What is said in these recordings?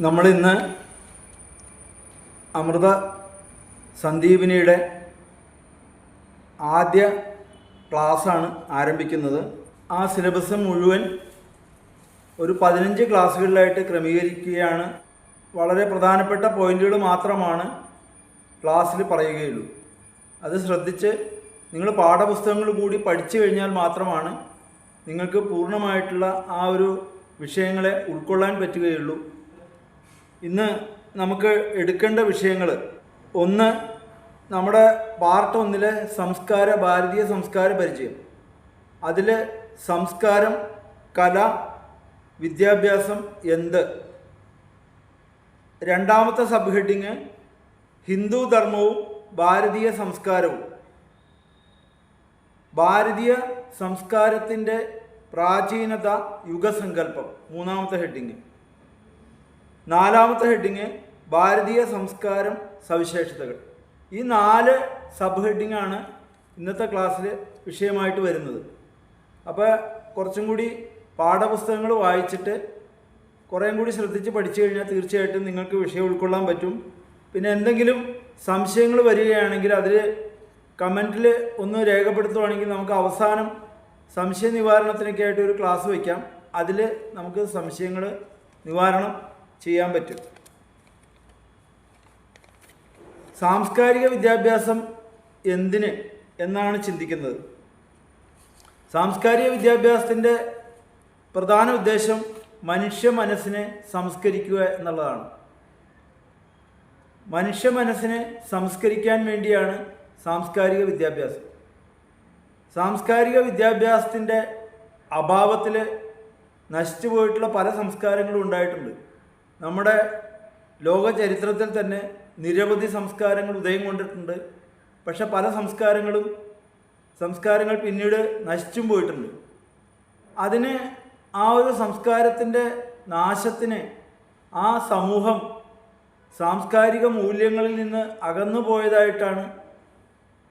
നമ്മളിന്ന് അമൃത സന്ദീപിനിയുടെ ആദ്യ ക്ലാസ്സാണ് ആരംഭിക്കുന്നത്. ആ സിലബസ് മുഴുവൻ ഒരു പതിനഞ്ച് ക്ലാസ്സുകളിലായിട്ട് ക്രമീകരിക്കുകയാണ്. വളരെ പ്രധാനപ്പെട്ട പോയിന്റുകൾ മാത്രമാണ് ക്ലാസ്സിൽ പറയുകയുള്ളൂ. അത് ശ്രദ്ധിച്ച് നിങ്ങൾ പാഠപുസ്തകങ്ങൾ കൂടി പഠിച്ചു കഴിഞ്ഞാൽ മാത്രമാണ് നിങ്ങൾക്ക് പൂർണമായിട്ടുള്ള ആ ഒരു വിഷയങ്ങളെ ഉൾക്കൊള്ളാൻ പറ്റുകയുള്ളൂ. ഇന്ന് നമുക്ക് എടുക്കേണ്ട വിഷയങ്ങൾ. ഒന്ന് നമ്മുടെ പാർട്ട് ഒന്നിലെ സംസ്കാര ഭാരതീയ സംസ്കാര പരിചയം. അതിൽ സംസ്കാരം കല വിദ്യാഭ്യാസം എന്ത്? രണ്ടാമത്തെ സബ് ഹെഡിങ് ഹിന്ദു ധർമ്മവും ഭാരതീയ സംസ്കാരവും. ഭാരതീയ സംസ്കാരത്തിന്റെ പ്രാചീനത യുഗസങ്കല്പം മൂന്നാമത്തെ ഹെഡിങ്. നാലാമത്തെ ഹെഡിങ് ഭാരതീയ സംസ്കാരം സവിശേഷതകൾ. ഈ നാല് സബ് ഹെഡിങ്ങാണ് ഇന്നത്തെ ക്ലാസ്സിൽ വിഷയമായിട്ട് വരുന്നത്. അപ്പോൾ കുറച്ചും കൂടി പാഠപുസ്തകങ്ങൾ വായിച്ചിട്ട് കുറേം കൂടി ശ്രദ്ധിച്ച് പഠിച്ചു കഴിഞ്ഞാൽ തീർച്ചയായിട്ടും നിങ്ങൾക്ക് വിഷയം ഉൾക്കൊള്ളാൻ പറ്റും. പിന്നെ എന്തെങ്കിലും സംശയങ്ങൾ വരികയാണെങ്കിൽ അതിൽ കമന്റിൽ ഒന്ന് രേഖപ്പെടുത്തുവാണെങ്കിൽ നമുക്ക് അവസാനം സംശയ നിവാരണത്തിനൊക്കെ ആയിട്ട് ഒരു ക്ലാസ് വയ്ക്കാം അതിൽ നമുക്ക് സംശയങ്ങൾ നിവാരണം ചെയ്യാൻ പറ്റും. സാംസ്കാരിക വിദ്യാഭ്യാസം എന്തിന് എന്നാണ് ചിന്തിക്കുന്നത്? സാംസ്കാരിക വിദ്യാഭ്യാസത്തിന്റെ പ്രധാന ഉദ്ദേശം മനുഷ്യ മനസ്സിനെ സംസ്കരിക്കുക എന്നുള്ളതാണ്. മനുഷ്യ മനസ്സിനെ സംസ്കരിക്കാൻ വേണ്ടിയാണ് സാംസ്കാരിക വിദ്യാഭ്യാസം. സാംസ്കാരിക വിദ്യാഭ്യാസത്തിന്റെ അഭാവത്തിൽ നശിച്ചു പോയിട്ടുള്ള പല സംസ്കാരങ്ങളും ഉണ്ടായിട്ടുണ്ട്. നമ്മുടെ ലോക ചരിത്രത്തിൽ തന്നെ നിരവധി സംസ്കാരങ്ങൾ ഉദയം കൊണ്ടിട്ടുണ്ട്. പക്ഷെ പല സംസ്കാരങ്ങളും സംസ്കാരങ്ങൾ പിന്നീട് നശിച്ചും പോയിട്ടുണ്ട്. അതിന് ആ ഒരു സംസ്കാരത്തിന്റെ നാശത്തിന് ആ സമൂഹം സാംസ്കാരിക മൂല്യങ്ങളിൽ നിന്ന് അകന്നു പോയതായിട്ടാണ്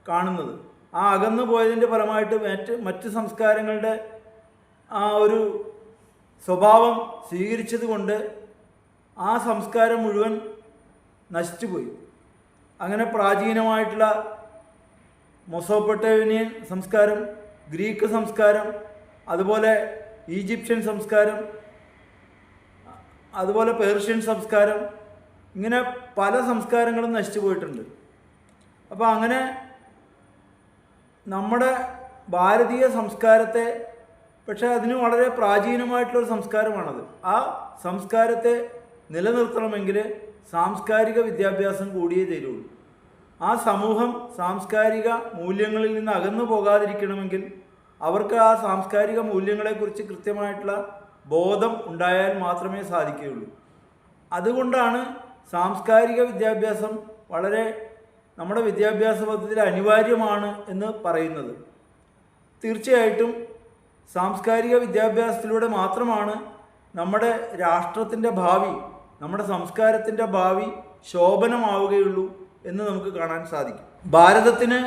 കാണുന്നത്. ആ അകന്നു പോയതിന്റെ ഫലമായിട്ട് മറ്റ് മറ്റ് സംസ്കാരങ്ങളുടെ ആ ഒരു സ്വഭാവം സ്വീകരിച്ചത് കൊണ്ട് ആ സംസ്കാരം മുഴുവൻ നശിച്ചുപോയി. അങ്ങനെ പ്രാചീനമായിട്ടുള്ള മൊസോപ്പൊട്ടേനിയൻ സംസ്കാരം ഗ്രീക്ക് സംസ്കാരം അതുപോലെ ഈജിപ്ഷ്യൻ സംസ്കാരം അതുപോലെ പേർഷ്യൻ സംസ്കാരം ഇങ്ങനെ പല സംസ്കാരങ്ങളും നശിച്ചു പോയിട്ടുണ്ട് അപ്പോൾ അങ്ങനെ നമ്മുടെ ഭാരതീയ സംസ്കാരത്തെ പക്ഷേ അതിന് വളരെ പ്രാചീനമായിട്ടുള്ളൊരു സംസ്കാരമാണത്. ആ സംസ്കാരത്തെ നിലനിർത്തണമെങ്കിൽ സാംസ്കാരിക വിദ്യാഭ്യാസം കൂടിയേ തരുള്ളൂ. ആ സമൂഹം സാംസ്കാരിക മൂല്യങ്ങളിൽ നിന്ന് അകന്നു പോകാതിരിക്കണമെങ്കിൽ അവർക്ക് ആ സാംസ്കാരിക മൂല്യങ്ങളെക്കുറിച്ച് കൃത്യമായിട്ടുള്ള ബോധം ഉണ്ടായാൽ മാത്രമേ സാധിക്കുകയുള്ളൂ. അതുകൊണ്ടാണ് സാംസ്കാരിക വിദ്യാഭ്യാസം വളരെ നമ്മുടെ വിദ്യാഭ്യാസ പദ്ധതിയിൽ അനിവാര്യമാണ് എന്ന് പറയുന്നത്. തീർച്ചയായിട്ടും സാംസ്കാരിക വിദ്യാഭ്യാസത്തിലൂടെ മാത്രമാണ് നമ്മുടെ രാഷ്ട്രത്തിന്റെ ഭാവി നമ്മുടെ സംസ്കാരത്തിന്റെ ഭാവി ശോഭനമാവുകയുള്ളൂ എന്ന് നമുക്ക് കാണാൻ സാധിക്കും. ഭാരതത്തിന്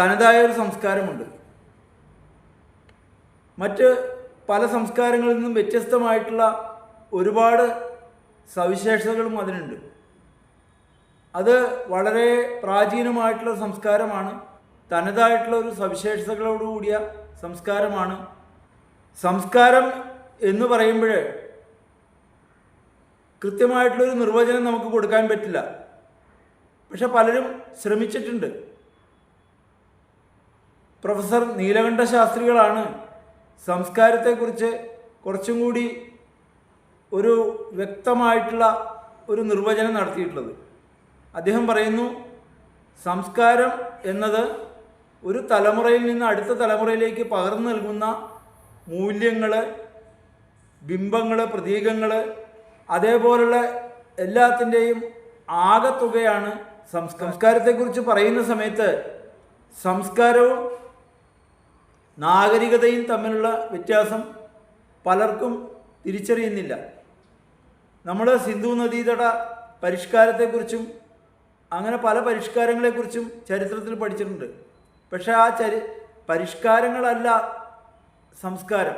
തനതായ ഒരു സംസ്കാരമുണ്ട്. മറ്റ് പല സംസ്കാരങ്ങളിൽ നിന്നും വ്യത്യസ്തമായിട്ടുള്ള ഒരുപാട് സവിശേഷതകളും അതിനുണ്ട്. അത് വളരെ പ്രാചീനമായിട്ടുള്ള സംസ്കാരമാണ്. തനതായിട്ടുള്ള ഒരു സവിശേഷതകളോടുകൂടിയ സംസ്കാരമാണ്. സംസ്കാരം എന്ന് പറയുമ്പോൾ കൃത്യമായിട്ടുള്ളൊരു നിർവചനം നമുക്ക് കൊടുക്കാൻ പറ്റില്ല. പക്ഷെ പലരും ശ്രമിച്ചിട്ടുണ്ട്. പ്രൊഫസർ നീലകണ്ഠ ശാസ്ത്രികളാണ് സംസ്കാരത്തെക്കുറിച്ച് കുറച്ചും കൂടി ഒരു വ്യക്തമായിട്ടുള്ള ഒരു നിർവചനം നടത്തിയിട്ടുള്ളത്. അദ്ദേഹം പറയുന്നു സംസ്കാരം എന്നത് ഒരു തലമുറയിൽ നിന്ന് അടുത്ത തലമുറയിലേക്ക് പകർന്നു നൽകുന്ന മൂല്യങ്ങൾ ബിംബങ്ങൾ പ്രതീകങ്ങൾ അതേപോലുള്ള എല്ലാത്തിന്റെയും ആകത്തുകയാണ് സംസ്കാരത്തെക്കുറിച്ച് പറയുന്ന സമയത്ത് സംസ്കാരവും നാഗരികതയും തമ്മിലുള്ള വ്യത്യാസം പലർക്കും തിരിച്ചറിയുന്നില്ല. നമ്മൾ സിന്ധു നദീതട പരിഷ്കാരത്തെക്കുറിച്ചും അങ്ങനെ പല പരിഷ്കാരങ്ങളെക്കുറിച്ചും ചരിത്രത്തിൽ പഠിച്ചിട്ടുണ്ട്. പക്ഷേ ആ ചരി പരിഷ്കാരങ്ങളല്ല സംസ്കാരം.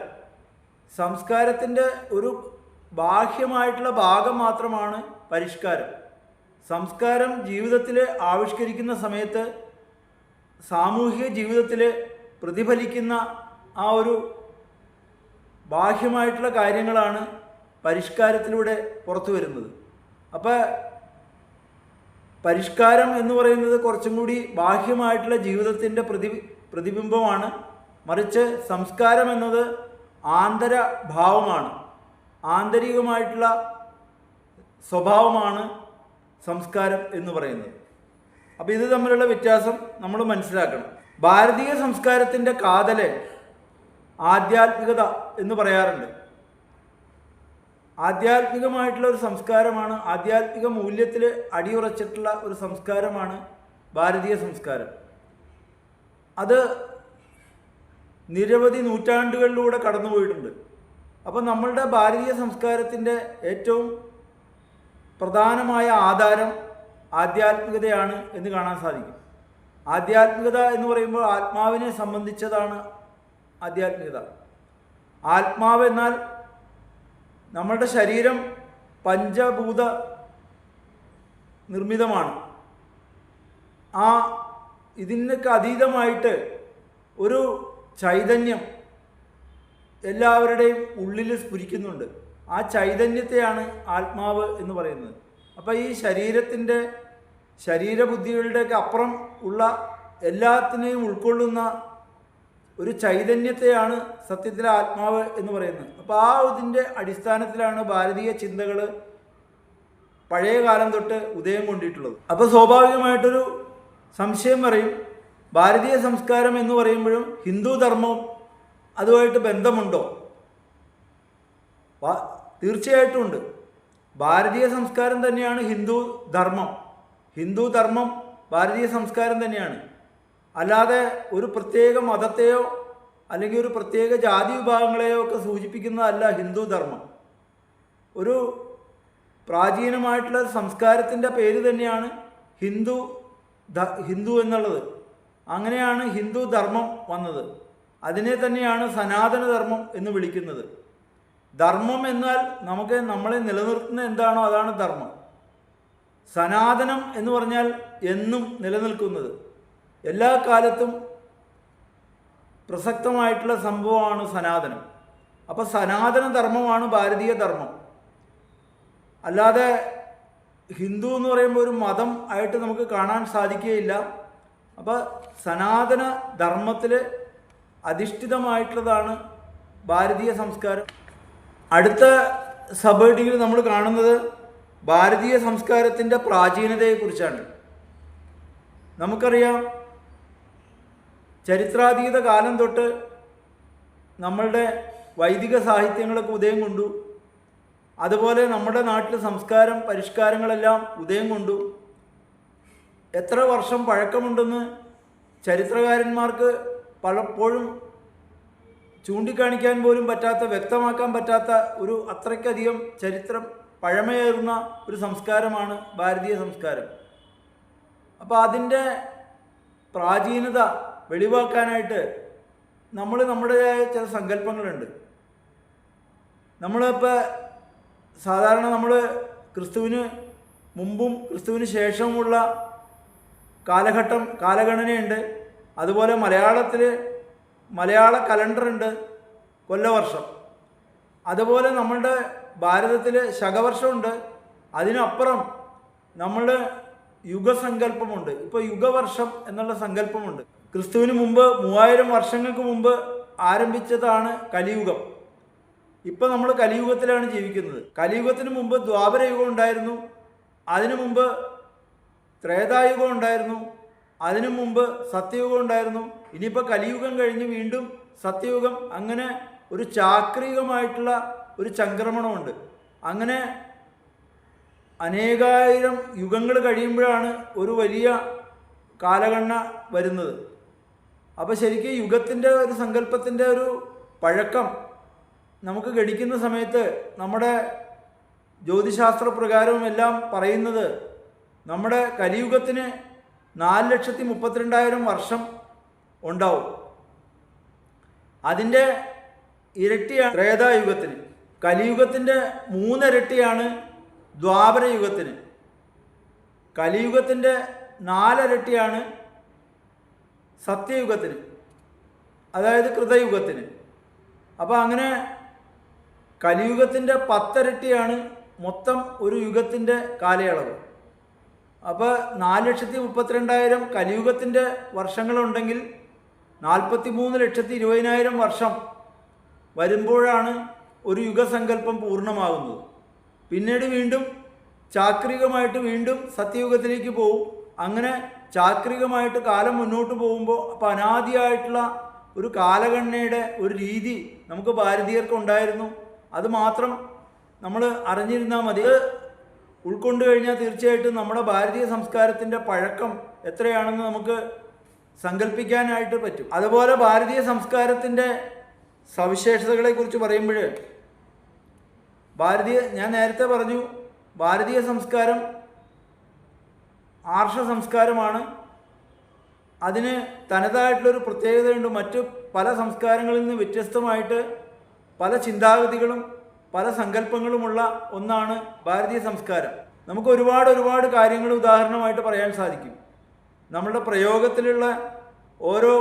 സംസ്കാരത്തിന്റെ ഒരു ബാഹ്യമായിട്ടുള്ള ഭാഗം മാത്രമാണ് പരിഷ്കാരം. സംസ്കാരം ജീവിതത്തിൽ ആവിഷ്കരിക്കുന്ന സമയത്ത് സാമൂഹിക ജീവിതത്തിൽ പ്രതിഫലിക്കുന്ന ആ ഒരു ബാഹ്യമായിട്ടുള്ള കാര്യങ്ങളാണ് പരിഷ്കാരത്തിലൂടെ പുറത്തു വരുന്നത്. അപ്പോൾ പരിഷ്കാരം എന്ന് പറയുന്നത് കുറച്ചും കൂടി ബാഹ്യമായിട്ടുള്ള ജീവിതത്തിന്റെ പ്രതി പ്രതിബിംബമാണ്. മറിച്ച് സംസ്കാരം എന്നത് ആന്തര ഭാവമാണ്. ആന്തരികമായിട്ടുള്ള സ്വഭാവമാണ് സംസ്കാരം എന്ന് പറയുന്നത്. അപ്പോൾ ഇത് തമ്മിലുള്ള വ്യത്യാസം നമ്മൾ മനസ്സിലാക്കണം. ഭാരതീയ സംസ്കാരത്തിന്റെ കാതൽ ആധ്യാത്മികത എന്ന് പറയാറുണ്ട്. ആധ്യാത്മികമായിട്ടുള്ള ഒരു സംസ്കാരമാണ് ആധ്യാത്മിക മൂല്യത്തിൽ അടിയുറച്ചിട്ടുള്ള ഒരു സംസ്കാരമാണ് ഭാരതീയ സംസ്കാരം. അത് നിരവധി നൂറ്റാണ്ടുകളിലൂടെ കടന്നുപോയിട്ടുണ്ട്. അപ്പോൾ നമ്മളുടെ ഭാരതീയ സംസ്കാരത്തിന്റെ ഏറ്റവും പ്രധാനമായ ആധാരം ആധ്യാത്മികതയാണ് എന്ന് കാണാൻ സാധിക്കും. ആധ്യാത്മികത എന്ന് പറയുമ്പോൾ ആത്മാവിനെ സംബന്ധിച്ചതാണ് ആധ്യാത്മികത. ആത്മാവ് എന്നാൽ നമ്മളുടെ ശരീരം പഞ്ചഭൂത നിർമ്മിതമാണ്. ആ ഇതിനൊക്കെ അതീതമായിട്ട് ഒരു ചൈതന്യം എല്ലാവരുടെയും ഉള്ളിൽ സ്ഫുരിക്കുന്നുണ്ട്. ആ ചൈതന്യത്തെയാണ് ആത്മാവ് എന്ന് പറയുന്നത്. അപ്പോൾ ഈ ശരീരത്തിന്റെ ശരീരബുദ്ധികളുടെയൊക്കെ അപ്പുറം ഉള്ള എല്ലാത്തിനെയും ഉൾക്കൊള്ളുന്ന ഒരു ചൈതന്യത്തെയാണ് സത്യത്തിലെ ആത്മാവ് എന്ന് പറയുന്നത്. അപ്പോൾ ആ ഇതിന്റെ അടിസ്ഥാനത്തിലാണ് ഭാരതീയ ചിന്തകൾ പഴയ കാലം തൊട്ട് ഉദയം കൊണ്ടിട്ടുള്ളത്. അപ്പോൾ സ്വാഭാവികമായിട്ടൊരു സംശയം പറയും ഭാരതീയ സംസ്കാരം എന്ന് പറയുമ്പോഴും ഹിന്ദു ധർമ്മം അതുമായിട്ട് ബന്ധമുണ്ടോ? തീർച്ചയായിട്ടും ഉണ്ട്. ഭാരതീയ സംസ്കാരം തന്നെയാണ് ഹിന്ദു ധർമ്മം. ഹിന്ദു ധർമ്മം ഭാരതീയ സംസ്കാരം തന്നെയാണ്. അല്ലാതെ ഒരു പ്രത്യേക മതത്തെയോ അല്ലെങ്കിൽ ഒരു പ്രത്യേക ജാതി വിഭാഗങ്ങളെയോ ഒക്കെ സൂചിപ്പിക്കുന്നതല്ല ഹിന്ദു ധർമ്മം. ഒരു പ്രാചീനമായിട്ടുള്ള സംസ്കാരത്തിന്റെ പേര് തന്നെയാണ് ഹിന്ദു ഹിന്ദു എന്നുള്ളത്. അങ്ങനെയാണ് ഹിന്ദു ധർമ്മം വന്നത്. അതിനെ തന്നെയാണ് സനാതനധർമ്മം എന്ന് വിളിക്കുന്നത്. ധർമ്മം എന്നാൽ നമുക്ക് നമ്മളെ നിലനിർത്തുന്ന എന്താണോ അതാണ് ധർമ്മം. സനാതനം എന്ന് പറഞ്ഞാൽ എന്നും നിലനിൽക്കുന്നത്. എല്ലാ കാലത്തും പ്രസക്തമായിട്ടുള്ള സംഭവമാണ് സനാതനം. അപ്പോൾ സനാതന ധർമ്മമാണ് ഭാരതീയ ധർമ്മം. അല്ലാതെ ഹിന്ദു എന്ന് പറയുമ്പോൾ ഒരു മതം ആയിട്ട് നമുക്ക് കാണാൻ സാധിക്കുകയില്ല. അപ്പോൾ സനാതന ധർമ്മത്തിൽ അധിഷ്ഠിതമായിട്ടുള്ളതാണ് ഭാരതീയ സംസ്കാരം. അടുത്ത സബ്ഡിയിൽ നമ്മൾ കാണുന്നത് ഭാരതീയ സംസ്കാരത്തിന്റെ പ്രാചീനതയെക്കുറിച്ചാണ്. നമുക്കറിയാം ചരിത്രാതീത കാലം തൊട്ട് നമ്മളുടെ വൈദിക സാഹിത്യങ്ങളൊക്കെ ഉദയം കൊണ്ടു. അതുപോലെ നമ്മുടെ നാട്ടിൽ സംസ്കാരം പരിഷ്കാരങ്ങളെല്ലാം ഉദയം കൊണ്ടു. എത്ര വർഷം പഴക്കമുണ്ടെന്ന് ചരിത്രകാരന്മാർക്ക് പലപ്പോഴും ചൂണ്ടിക്കാണിക്കാൻ പോലും പറ്റാത്ത വ്യക്തമാക്കാൻ പറ്റാത്ത ഒരു അത്രയ്ക്കധികം ചരിത്രം പഴമയേറുന്ന ഒരു സംസ്കാരമാണ് ഭാരതീയ സംസ്കാരം. അപ്പോൾ അതിന്റെ പ്രാചീനത വെളിവാക്കാനായിട്ട് നമ്മൾ നമ്മുടേതായ ചില സങ്കല്പങ്ങളുണ്ട്. നമ്മളിപ്പോൾ സാധാരണ നമ്മൾ ക്രിസ്തുവിന് മുമ്പും ക്രിസ്തുവിന് ശേഷവുമുള്ള കാലഘട്ടം കാലഗണനയുണ്ട്. അതുപോലെ മലയാളത്തിൽ മലയാള കലണ്ടറുണ്ട് കൊല്ലവർഷം. അതുപോലെ നമ്മളുടെ ഭാരതത്തിൽ ശകവർഷമുണ്ട്. അതിനപ്പുറം നമ്മളുടെ യുഗസങ്കല്പമുണ്ട്. ഇപ്പോൾ യുഗവർഷം എന്നുള്ള സങ്കല്പമുണ്ട്. ക്രിസ്തുവിന് മുമ്പ് മൂവായിരം വർഷങ്ങൾക്ക് മുമ്പ് ആരംഭിച്ചതാണ് കലിയുഗം. ഇപ്പം നമ്മൾ കലിയുഗത്തിലാണ് ജീവിക്കുന്നത്. കലിയുഗത്തിന് മുമ്പ് ദ്വാപരയുഗം ഉണ്ടായിരുന്നു. അതിനു മുമ്പ് ത്രേതായുഗം ഉണ്ടായിരുന്നു. അതിനു മുമ്പ് സത്യയുഗം ഉണ്ടായിരുന്നു. ഇനിയിപ്പോൾ കലിയുഗം കഴിഞ്ഞ് വീണ്ടും സത്യയുഗം. അങ്ങനെ ഒരു ചാക്രികമായിട്ടുള്ള ഒരു ചംക്രമണമുണ്ട്. അങ്ങനെ അനേകായിരം യുഗങ്ങൾ കഴിയുമ്പോഴാണ് ഒരു വലിയ കാലഗണന വരുന്നത്. അപ്പോൾ ശരിക്കും യുഗത്തിന്റെ ഒരു സങ്കല്പത്തിന്റെ ഒരു പഴക്കം നമുക്ക് ഗണിക്കുന്ന സമയത്ത് നമ്മുടെ ജ്യോതിശാസ്ത്ര പ്രകാരവും എല്ലാം പറയുന്നത് നമ്മുടെ കലിയുഗത്തിന് നാല് ലക്ഷത്തി മുപ്പത്തിരണ്ടായിരം വർഷം ഉണ്ടാവും. അതിന്റെ ഇരട്ടിയാണ് ത്രേതായുഗത്തിന്. കലിയുഗത്തിന്റെ മൂന്നിരട്ടിയാണ് ദ്വാപരയുഗത്തിന്. കലിയുഗത്തിന്റെ നാലിരട്ടിയാണ് സത്യയുഗത്തിന്. അതായത് കൃതയുഗത്തിന്. അപ്പോൾ അങ്ങനെ കലിയുഗത്തിന്റെ പത്തിരട്ടിയാണ് മൊത്തം ഒരു യുഗത്തിന്റെ കാലയളവ്. അപ്പോൾ നാല് ലക്ഷത്തി മുപ്പത്തിരണ്ടായിരം കലിയുഗത്തിന്റെ വർഷങ്ങളുണ്ടെങ്കിൽ നാൽപ്പത്തി മൂന്ന് ലക്ഷത്തി ഇരുപതിനായിരം വർഷം വരുമ്പോഴാണ് ഒരു യുഗസങ്കല്പം പൂർണമാകുന്നത്. പിന്നീട് വീണ്ടും ചാക്രികമായിട്ട് വീണ്ടും സത്യയുഗത്തിലേക്ക് പോകും അങ്ങനെ ചാക്രികമായിട്ട് കാലം മുന്നോട്ട് പോകുമ്പോൾ അപ്പോൾ അനാദിയായിട്ടുള്ള ഒരു കാലഗണനയുടെ ഒരു രീതി നമുക്ക് ഭാരതീയർക്ക് ഉണ്ടായിരുന്നു. അത് മാത്രം നമ്മൾ അറിഞ്ഞിരുന്നാൽ മതി. ഉൾക്കൊണ്ട് കഴിഞ്ഞാൽ തീർച്ചയായിട്ടും നമ്മുടെ ഭാരതീയ സംസ്കാരത്തിന്റെ പഴക്കം എത്രയാണെന്ന് നമുക്ക് സങ്കല്പിക്കാനായിട്ട് പറ്റും. അതുപോലെ ഭാരതീയ സംസ്കാരത്തിന്റെ സവിശേഷതകളെക്കുറിച്ച് പറയുമ്പോൾ ഭാരതീയ ഞാൻ നേരത്തെ പറഞ്ഞു ഭാരതീയ സംസ്കാരം ആർഷ സംസ്കാരമാണ്. അതിന് തനതായിട്ടുള്ളൊരു പ്രത്യേകതയുണ്ട്. മറ്റ് പല സംസ്കാരങ്ങളിൽ നിന്ന് വ്യത്യസ്തമായിട്ട് പല ചിന്താഗതികളും പല സങ്കല്പങ്ങളുമുള്ള ഒന്നാണ് ഭാരതീയ സംസ്കാരം. നമുക്ക് ഒരുപാട് ഒരുപാട് കാര്യങ്ങൾ ഉദാഹരണമായിട്ട് പറയാൻ സാധിക്കും. നമ്മളുടെ പ്രയോഗത്തിലുള്ള ഓരോ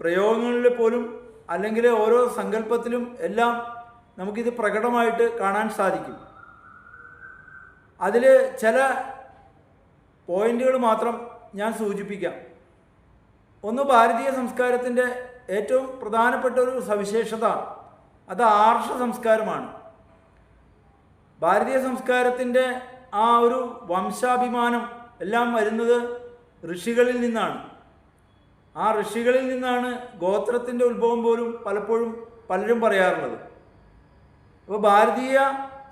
പ്രയോഗങ്ങളിൽ പോലും അല്ലെങ്കിൽ ഓരോ സങ്കല്പത്തിലും എല്ലാം നമുക്കിത് പ്രകടമായിട്ട് കാണാൻ സാധിക്കും. അതിൽ ചില പോയിന്റുകൾ മാത്രം ഞാൻ സൂചിപ്പിക്കാം. ഒന്ന് ഭാരതീയ സംസ്കാരത്തിന്റെ ഏറ്റവും പ്രധാനപ്പെട്ട ഒരു സവിശേഷത. അത് ആർഷ സംസ്കാരമാണ്. ഭാരതീയ സംസ്കാരത്തിന്റെ ആ ഒരു വംശാഭിമാനം എല്ലാം വരുന്നത് ഋഷികളിൽ നിന്നാണ്. ആ ഋഷികളിൽ നിന്നാണ് ഗോത്രത്തിന്റെ ഉത്ഭവം പോലും പലപ്പോഴും പലരും പറയാറുള്ളത്. അപ്പോൾ ഭാരതീയ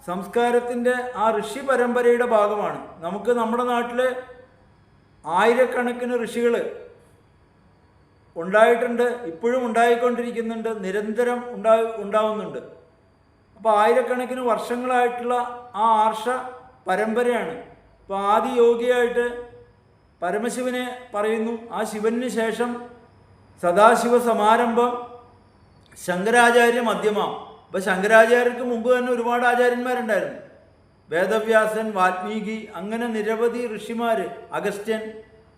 സംസ്കാരത്തിന്റെ ആ ഋഷി പരമ്പരയുടെ ഭാഗമാണ്. നമുക്ക് നമ്മുടെ നാട്ടിൽ ആയിരക്കണക്കിന് ഋഷികൾ ഉണ്ടായിട്ടുണ്ട് ഇപ്പോഴും ഉണ്ടായിക്കൊണ്ടിരിക്കുന്നുണ്ട് നിരന്തരം ഉണ്ടാ ഉണ്ടാവുന്നുണ്ട്. അപ്പോൾ ആയിരക്കണക്കിന് വർഷങ്ങളായിട്ടുള്ള ആ ആർഷ പരമ്പരയാണ്. അപ്പോൾ ആദി യോഗിയായിട്ട് പരമശിവനെ പറയുന്നു. ആ ശിവന് ശേഷം സദാശിവ സമാരംഭം ശങ്കരാചാര്യ മധ്യമാവും. അപ്പോൾ ശങ്കരാചാര്യർക്ക് മുമ്പ് തന്നെ ഒരുപാട് ആചാര്യന്മാരുണ്ടായിരുന്നു. വേദവ്യാസൻ വാൽമീകി അങ്ങനെ നിരവധി ഋഷിമാർ അഗസ്റ്റ്യൻ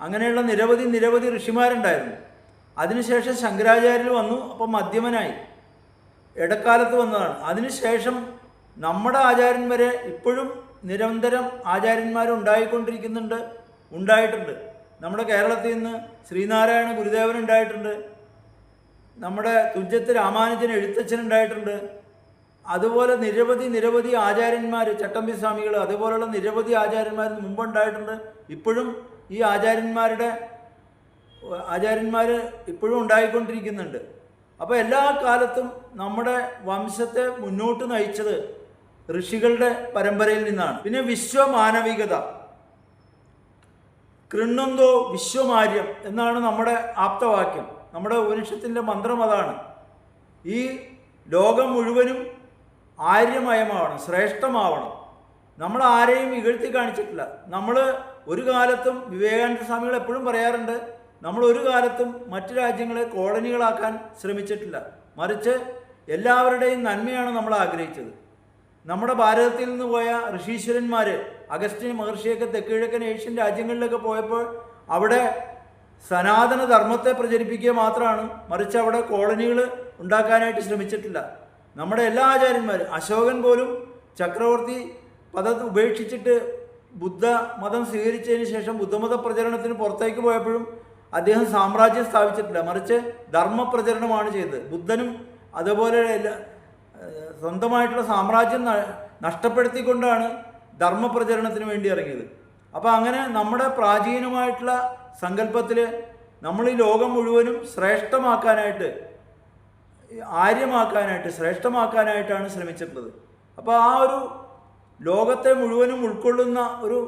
അങ്ങനെയുള്ള നിരവധി നിരവധി ഋഷിമാരുണ്ടായിരുന്നു. അതിനുശേഷം ശങ്കരാചാര്യർ വന്നു അപ്പോൾ മധ്യമനായി. ഇടക്കാലത്ത് വന്നതാണ്. അതിനുശേഷം നമ്മുടെ ആചാര്യൻ വരെ ഇപ്പോഴും നിരന്തരം ആചാര്യന്മാർ ഉണ്ടായിക്കൊണ്ടിരിക്കുന്നുണ്ട് ഉണ്ടായിട്ടുണ്ട്. നമ്മുടെ കേരളത്തിൽ നിന്ന് ശ്രീനാരായണ ഗുരുദേവൻ ഉണ്ടായിട്ടുണ്ട്. നമ്മുടെ തുഞ്ചത്ത് രാമാനുജൻ എഴുത്തച്ഛൻ ഉണ്ടായിട്ടുണ്ട്. അതുപോലെ നിരവധി നിരവധി ആചാര്യന്മാർ ചട്ടമ്പി സ്വാമികൾ അതുപോലെയുള്ള നിരവധി ആചാര്യന്മാർ മുമ്പുണ്ടായിട്ടുണ്ട് ഇപ്പോഴും ഈ ആചാര്യന്മാരുടെ ആചാര്യന്മാർ ഇപ്പോഴും ഉണ്ടായിക്കൊണ്ടിരിക്കുന്നുണ്ട്. അപ്പോൾ എല്ലാ കാലത്തും നമ്മുടെ വംശത്തെ മുന്നോട്ട് നയിച്ചത് ഋഷികളുടെ പരമ്പരയിൽ നിന്നാണ്. പിന്നെ വിശ്വമാനവികത. കൃണ്ണന്തോ വിശ്വമാര്യം എന്നാണ് നമ്മുടെ ആപ്തവാക്യം. നമ്മുടെ ഉപനിഷത്തിന്റെ മന്ത്രം അതാണ്. ഈ ലോകം മുഴുവനും ആര്യമയമാവണം ശ്രേഷ്ഠമാവണം. നമ്മൾ ആരെയും ഇകഴ്ത്തി കാണിച്ചിട്ടില്ല. നമ്മൾ ഒരു കാലത്തും വിവേകാനന്ദ സ്വാമികൾ എപ്പോഴും പറയാറുണ്ട് നമ്മൾ ഒരു കാലത്തും മറ്റു രാജ്യങ്ങളെ കോളനികളാക്കാൻ ശ്രമിച്ചിട്ടില്ല. മറിച്ച് എല്ലാവരുടെയും നന്മയാണ് നമ്മൾ ആഗ്രഹിച്ചത്. നമ്മുടെ ഭാരതത്തിൽ നിന്ന് പോയ ഋഷീശ്വരന്മാർ അഗസ്റ്റിൻ മഹർഷിയൊക്കെ തെക്കിഴക്കൻ ഏഷ്യൻ രാജ്യങ്ങളിലൊക്കെ പോയപ്പോൾ അവിടെ സനാതന ധർമ്മത്തെ പ്രചരിപ്പിക്കുക മാത്രമാണ്. മറിച്ച് അവിടെ കോളനികൾ ഉണ്ടാക്കാനായിട്ട് ശ്രമിച്ചിട്ടില്ല. നമ്മുടെ എല്ലാ ആചാര്യന്മാരും അശോകൻ പോലും ചക്രവർത്തി പദം ഉപേക്ഷിച്ചിട്ട് ബുദ്ധ മതം സ്വീകരിച്ചതിന് ശേഷം ബുദ്ധമത പ്രചരണത്തിന് പുറത്തേക്ക് പോയപ്പോഴും അദ്ദേഹം സാമ്രാജ്യം സ്ഥാപിച്ചിട്ടില്ല. മറിച്ച് ധർമ്മപ്രചരണമാണ് ചെയ്തത്. ബുദ്ധനും അതുപോലെ സ്വന്തമായിട്ടുള്ള സാമ്രാജ്യം നഷ്ടപ്പെടുത്തിക്കൊണ്ടാണ് ധർമ്മപ്രചരണത്തിന് വേണ്ടി ഇറങ്ങിയത്. അപ്പോൾ അങ്ങനെ നമ്മുടെ പ്രാചീനമായിട്ടുള്ള സങ്കല്പത്തിൽ നമ്മൾ ഈ ലോകം മുഴുവനും ശ്രേഷ്ഠമാക്കാനായിട്ട് ആര്യമാക്കാനായിട്ട് ശ്രേഷ്ഠമാക്കാനായിട്ടാണ് ശ്രമിച്ചിട്ടുള്ളത്. അപ്പോൾ ആ ഒരു ലോകത്തെ മുഴുവനും ഉൾക്കൊള്ളുന്ന ഒരു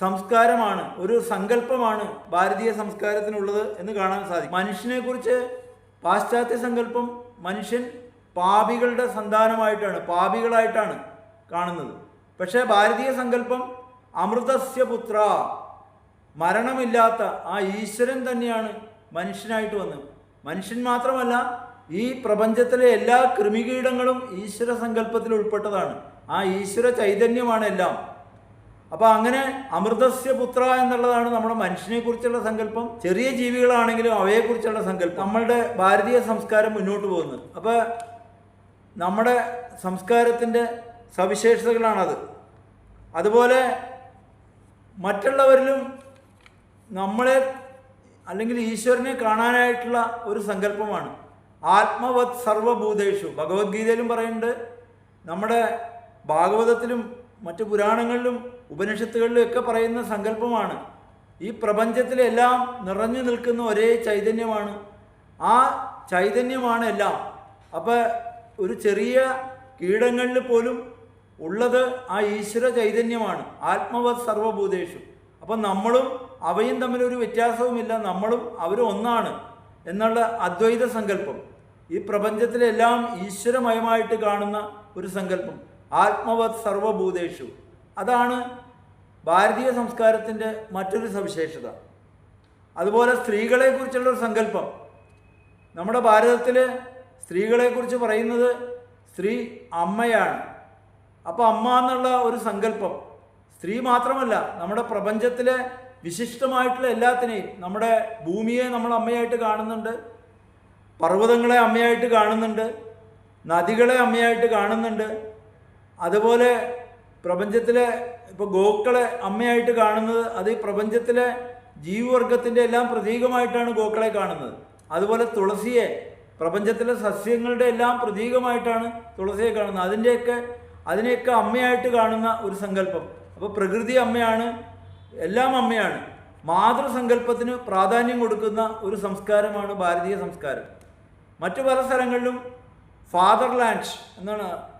സംസ്കാരമാണ് ഒരു സങ്കല്പമാണ് ഭാരതീയ സംസ്കാരത്തിനുള്ളത് എന്ന് കാണാൻ സാധിക്കും. മനുഷ്യനെക്കുറിച്ച് പാശ്ചാത്യ സങ്കല്പം മനുഷ്യൻ പാപികളുടെ സന്താനമായിട്ടാണ് പാപികളായിട്ടാണ് കാണുന്നത്. പക്ഷേ ഭാരതീയ സങ്കല്പം അമൃതസ്യ പുത്ര മരണമില്ലാത്ത ആ ഈശ്വരൻ തന്നെയാണ് മനുഷ്യനായിട്ട് വന്നത്. മനുഷ്യൻ മാത്രമല്ല ഈ പ്രപഞ്ചത്തിലെ എല്ലാ കൃമികീടങ്ങളും ഈശ്വര സങ്കല്പത്തിൽ ഉൾപ്പെട്ടതാണ് ആ ഈശ്വര ചൈതന്യമാണ് എല്ലാം. അപ്പൊ അങ്ങനെ അമൃതസ്യ പുത്ര എന്നുള്ളതാണ് നമ്മുടെ മനുഷ്യനെ കുറിച്ചുള്ള സങ്കല്പം. ചെറിയ ജീവികളാണെങ്കിലും അവയെക്കുറിച്ചുള്ള സങ്കല്പം. നമ്മളുടെ ഭാരതീയ സംസ്കാരം മുന്നോട്ട് പോകുന്നത്. അപ്പൊ നമ്മുടെ സംസ്കാരത്തിന്റെ സവിശേഷതകളാണത്. അതുപോലെ മറ്റുള്ളവരിലും നമ്മളെ അല്ലെങ്കിൽ ഈശ്വരനെ കാണാനായിട്ടുള്ള ഒരു സങ്കല്പമാണ്. ആത്മവത് സർവഭൂതേഷു. ഭഗവത്ഗീതയിലും പറയുന്നുണ്ട് നമ്മുടെ ഭാഗവതത്തിലും മറ്റു പുരാണങ്ങളിലും ഉപനിഷത്തുകളിലും ഒക്കെ പറയുന്ന സങ്കല്പമാണ്. ഈ പ്രപഞ്ചത്തിലെല്ലാം നിറഞ്ഞു നിൽക്കുന്ന ഒരേ ചൈതന്യമാണ്. ആ ചൈതന്യമാണ് എല്ലാം. അപ്പോൾ ഒരു ചെറിയ കീടങ്ങളിൽ പോലും ഉള്ളത് ആ ഈശ്വര ചൈതന്യമാണ്. ആത്മവത് സർവഭൂതേഷു. അപ്പം നമ്മളും അവയും തമ്മിലൊരു വ്യത്യാസവുമില്ല. നമ്മളും അവരും ഒന്നാണ് എന്നുള്ള അദ്വൈത സങ്കല്പം. ഈ പ്രപഞ്ചത്തിലെല്ലാം ഈശ്വരമയമായിട്ട് കാണുന്ന ഒരു സങ്കല്പം. ആത്മവത് സർവഭൂതേഷു. അതാണ് ഭാരതീയ സംസ്കാരത്തിന്റെ മറ്റൊരു സവിശേഷത. അതുപോലെ സ്ത്രീകളെക്കുറിച്ചുള്ള ഒരു സങ്കല്പം. നമ്മുടെ ഭാരതത്തിൽ സ്ത്രീകളെക്കുറിച്ച് പറയുന്നത് സ്ത്രീ അമ്മയാണ്. അപ്പോൾ അമ്മ എന്നുള്ള ഒരു സങ്കല്പം സ്ത്രീ മാത്രമല്ല നമ്മുടെ പ്രപഞ്ചത്തിലെ വിശിഷ്ടമായിട്ടുള്ള എല്ലാത്തിനെയും നമ്മുടെ ഭൂമിയെ നമ്മൾ അമ്മയായിട്ട് കാണുന്നുണ്ട് പർവതങ്ങളെ അമ്മയായിട്ട് കാണുന്നുണ്ട് നദികളെ അമ്മയായിട്ട് കാണുന്നുണ്ട് അതുപോലെ പ്രപഞ്ചത്തിലെ ഇപ്പോൾ ഗോക്കളെ അമ്മയായിട്ട് കാണുന്നത് അത് ഈ പ്രപഞ്ചത്തിലെ ജീവവർഗത്തിന്റെ എല്ലാം പ്രതീകമായിട്ടാണ് ഗോക്കളെ കാണുന്നത്. അതുപോലെ തുളസിയെ പ്രപഞ്ചത്തിലെ സസ്യങ്ങളുടെ എല്ലാം പ്രതീകമായിട്ടാണ് തുളസിയെ കാണുന്നത്. അതിന്റെയൊക്കെ അതിനെയൊക്കെ അമ്മയായിട്ട് കാണുന്ന ഒരു സങ്കല്പം. അപ്പോൾ പ്രകൃതി അമ്മയാണ് എല്ലാം അമ്മയാണ്. മാതൃസങ്കല്പത്തിന് പ്രാധാന്യം കൊടുക്കുന്ന ഒരു സംസ്കാരമാണ് ഭാരതീയ സംസ്കാരം. മറ്റു പല സ്ഥലങ്ങളിലും ഫാദർലാൻഡ് എന്നാണ്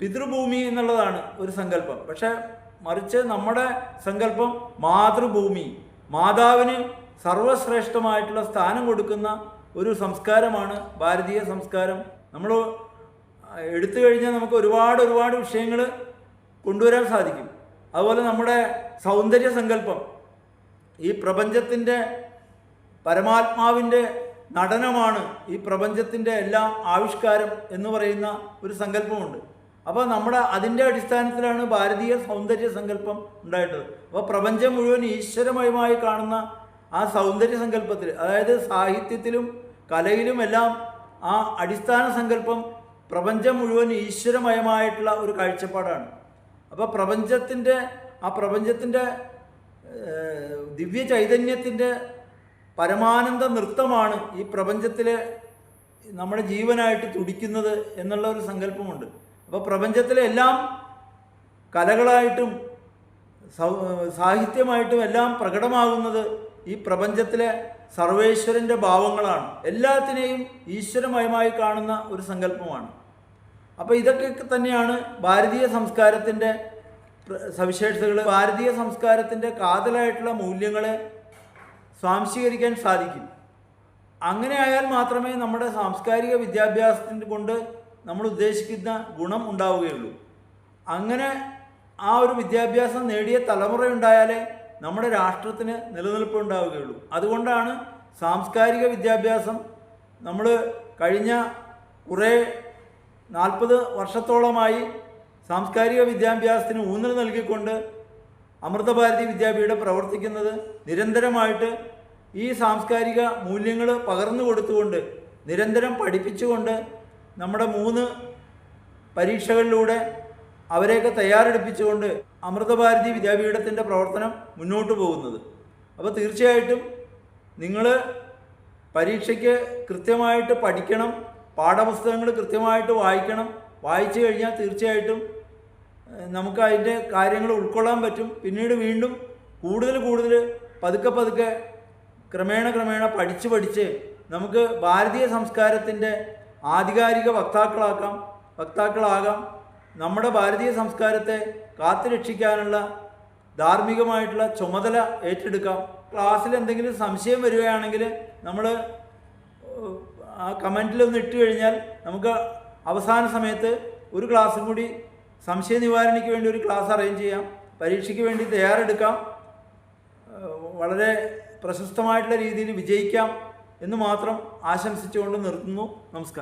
പിതൃഭൂമി എന്നുള്ളതാണ് ഒരു സങ്കല്പം. പക്ഷെ മറിച്ച് നമ്മുടെ സങ്കല്പം മാതൃഭൂമി മാതാവിന് സർവശ്രേഷ്ഠമായിട്ടുള്ള സ്ഥാനം കൊടുക്കുന്ന ഒരു സംസ്കാരമാണ് ഭാരതീയ സംസ്കാരം. നമ്മൾ എടുത്തു കഴിഞ്ഞാൽ നമുക്ക് ഒരുപാട് ഒരുപാട് വിഷയങ്ങൾ കൊണ്ടുവരാൻ സാധിക്കും. അതുപോലെ നമ്മുടെ സൗന്ദര്യ സങ്കല്പം ഈ പ്രപഞ്ചത്തിന്റെ പരമാത്മാവിന്റെ നടനമാണ് ഈ പ്രപഞ്ചത്തിന്റെ എല്ലാ ആവിഷ്കാരം എന്ന് പറയുന്ന ഒരു സങ്കല്പമുണ്ട്. അപ്പോൾ നമ്മുടെ അതിന്റെ അടിസ്ഥാനത്തിലാണ് ഭാരതീയ സൗന്ദര്യ സങ്കല്പം ഉണ്ടായിട്ടത് അപ്പോൾ പ്രപഞ്ചം മുഴുവൻ ഈശ്വരമയമായി കാണുന്ന ആ സൗന്ദര്യ സങ്കല്പത്തിൽ അതായത് സാഹിത്യത്തിലും കലയിലും എല്ലാം ആ അടിസ്ഥാന സങ്കല്പം പ്രപഞ്ചം മുഴുവൻ ഈശ്വരമയമായിട്ടുള്ള ഒരു കാഴ്ചപ്പാടാണ്. അപ്പോൾ പ്രപഞ്ചത്തിന്റെ ആ പ്രപഞ്ചത്തിന്റെ ദിവ്യ ചൈതന്യത്തിന്റെ പരമാനന്ദ നൃത്തമാണ് ഈ പ്രപഞ്ചത്തിലെ നമ്മുടെ ജീവനായിട്ട് തുടിക്കുന്നത് എന്നുള്ള ഒരു സങ്കല്പമുണ്ട്. അപ്പോൾ പ്രപഞ്ചത്തിലെ എല്ലാം കലകളായിട്ടും സാഹിത്യമായിട്ടും എല്ലാം പ്രകടമാകുന്നത് ഈ പ്രപഞ്ചത്തിലെ സർവേശ്വരന്റെ ഭാവങ്ങളാണ്. എല്ലാത്തിനെയും ഈശ്വരമയമായി കാണുന്ന ഒരു സങ്കല്പമാണ്. അപ്പോൾ ഇതൊക്കെ തന്നെയാണ് ഭാരതീയ സംസ്കാരത്തിന്റെ സവിശേഷതകൾ. ഭാരതീയ സംസ്കാരത്തിന്റെ കാതലായിട്ടുള്ള മൂല്യങ്ങളെ സ്വാംശീകരിക്കാൻ സാധിക്കും. അങ്ങനെ ആയാൽ മാത്രമേ നമ്മുടെ സാംസ്കാരിക വിദ്യാഭ്യാസത്തിന്റെ കൊണ്ട് നമ്മൾ ഉദ്ദേശിക്കുന്ന ഗുണം ഉണ്ടാവുകയുള്ളൂ. അങ്ങനെ ആ ഒരു വിദ്യാഭ്യാസം നേടിയ തലമുറ ഉണ്ടായാലേ നമ്മുടെ രാഷ്ട്രത്തിന് നിലനിൽപ്പ് ഉണ്ടാവുകയുള്ളൂ. അതുകൊണ്ടാണ് സാംസ്കാരിക വിദ്യാഭ്യാസം നമ്മൾ കഴിഞ്ഞ കുറേ നാൽപ്പത് വർഷത്തോളമായി സാംസ്കാരിക വിദ്യാഭ്യാസത്തിന് ഊന്നൽ നൽകിക്കൊണ്ട് അമൃതഭാരതി വിദ്യാപീഠം പ്രവർത്തിക്കുന്നത് നിരന്തരമായിട്ട് ഈ സാംസ്കാരിക മൂല്യങ്ങൾ പകർന്നു കൊടുത്തുകൊണ്ട് നിരന്തരം പഠിപ്പിച്ചുകൊണ്ട് നമ്മുടെ മൂന്ന് പരീക്ഷകളിലൂടെ അവരെയൊക്കെ തയ്യാറെടുപ്പിച്ചുകൊണ്ട് അമൃതഭാരതി വിദ്യാപീഠത്തിന്റെ പ്രവർത്തനം മുന്നോട്ട് പോകുന്നത്. അപ്പോൾ തീർച്ചയായിട്ടും നിങ്ങൾ പരീക്ഷയ്ക്ക് കൃത്യമായിട്ട് പഠിക്കണം പാഠപുസ്തകങ്ങൾ കൃത്യമായിട്ട് വായിക്കണം. വായിച്ചു കഴിഞ്ഞാൽ തീർച്ചയായിട്ടും നമുക്ക് അതിന്റെ കാര്യങ്ങൾ ഉൾക്കൊള്ളാൻ പറ്റും. പിന്നീട് വീണ്ടും കൂടുതൽ കൂടുതൽ പതുക്കെ പതുക്കെ ക്രമേണ ക്രമേണ പഠിച്ച് പഠിച്ച് നമുക്ക് ഭാരതീയ സംസ്കാരത്തിന്റെ ആധികാരിക വക്താക്കളാക്കാം വക്താക്കളാകാം. നമ്മുടെ ഭാരതീയ സംസ്കാരത്തെ കാത്തുരക്ഷിക്കാനുള്ള ധാർമ്മികമായിട്ടുള്ള ചുമതല ഏറ്റെടുക്കാം. ക്ലാസ്സിൽ എന്തെങ്കിലും സംശയം വരികയാണെങ്കിൽ നമ്മൾ ആ കമന്റിലൊന്ന് ഇട്ട് കഴിഞ്ഞാൽ നമുക്ക് അവസാന സമയത്ത് ഒരു ക്ലാസ്സും കൂടി സംശയ നിവാരണയ്ക്ക് വേണ്ടി ഒരു ക്ലാസ് അറേഞ്ച് ചെയ്യാം. പരീക്ഷയ്ക്ക് വേണ്ടി തയ്യാറെടുക്കാം. വളരെ പ്രശസ്തമായിട്ടുള്ള രീതിയിൽ വിജയിക്കാം എന്ന് മാത്രം ആശംസിച്ചുകൊണ്ട് നിർത്തുന്നു. നമസ്കാരം.